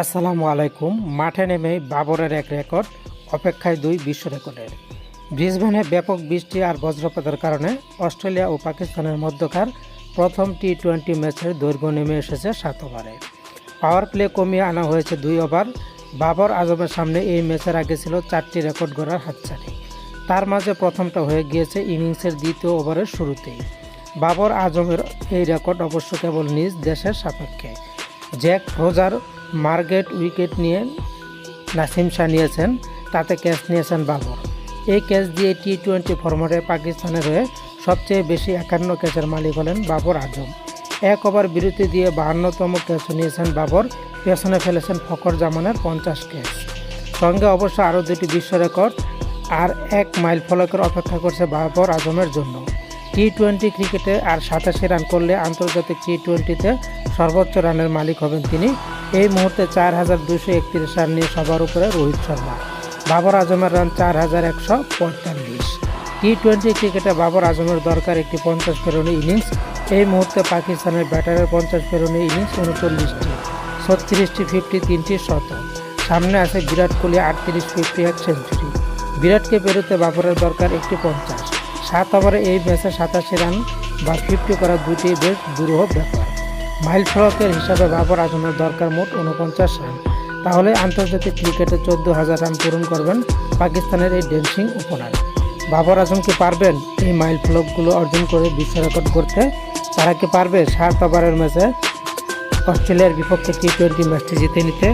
আসসালামু আলাইকুম। মাঠে নেমে বাবরের এক রেকর্ড, অপেক্ষায় দুই বিশ্ব রেকর্ডের। ব্রিসবেনে ব্যাপক বৃষ্টি আর বজ্রপাতের কারণে অস্ট্রেলিয়া ও পাকিস্তানের মধ্যকার প্রথম টি টোয়েন্টি ম্যাচের দৈর্ঘ্য নেমে এসেছে সাত ওভারে। পাওয়ার প্লে কমিয়ে আনা হয়েছে দুই ওভার। বাবর আজমের সামনে এই ম্যাচের আগে ছিল চারটি রেকর্ড গড়ার হাতছানি। তার মাঝে প্রথমটা হয়ে গিয়েছে ইনিংসের দ্বিতীয় ওভারের শুরুতেই। বাবর আজমের এই রেকর্ড অবশ্য কেবল নিজ দেশের সাপেক্ষে। জ্যাক রোজার মার্গেট উইকেট নিয়ে নাসিম শাহ নিয়েছেন, তাতে ক্যাচ নিয়েছেন বাবর। এই ক্যাচ দিয়ে টি টোয়েন্টি ফরম্যাটে পাকিস্তানের হয়ে সবচেয়ে বেশি একান্ন ক্যাচের মালিক হলেন বাবর আজম। এক ওভার বিরতি দিয়ে বাহান্নতম ক্যাচ নিয়েছেন বাবর, পেছনে ফেলেছেন ফখর জামানের পঞ্চাশ ক্যাচ। সঙ্গে অবশ্য আরও দুটি বিশ্ব রেকর্ড আর এক মাইল ফলকের অপেক্ষা করছে বাবর আজমের জন্য। টি টোয়েন্টি ক্রিকেটে আর সাতাশি রান করলে আন্তর্জাতিক টি টোয়েন্টিতে সর্বোচ্চ রানের মালিক হবেন তিনি। এই মুহূর্তে চার হাজার দুশো একত্রিশ রান নিয়ে সবার উপরে রোহিত শর্মা। বাবর আজমের রান চার হাজার একশো পঁয়তাল্লিশ। টি টোয়েন্টি ক্রিকেটে বাবর আজমের দরকার একটি পঞ্চাশ পেরোনি ইনিংস এই মুহূর্তে পাকিস্তানের ব্যাটারের পঞ্চাশ পেরোনি ইনিংস উনচল্লিশটি। ছত্রিশটি ফিফটি তিনটি, শত। সামনে আছে বিরাট কোহলি, আটত্রিশ ফিফটি এক সেঞ্চুরি বিরাটকে পেরোতে বাবরের দরকার একটি পঞ্চাশ। সাত ওভারে এই ম্যাচে সাতাশি রান বা ফিফটি করা দুটি বেশ দুরূহ ব্যাপার। মাইল ফলকের হিসাবে বাবর আজমের দরকার মোট উনপঞ্চাশ রান। তাহলে আন্তর্জাতিক ক্রিকেটে চোদ্দ হাজার রান পূরণ করবেন পাকিস্তানের এই ডেন্সিং ওপেনার বাবর আজম কি পারবেন এই মাইল ফলকগুলো অর্জন করে বিশ্ব রেকর্ড করতে তারা কি পারবে সাত ওভারের ম্যাচে অস্ট্রেলিয়ার বিপক্ষে টি টোয়েন্টি ম্যাচটি জিতে নিতে?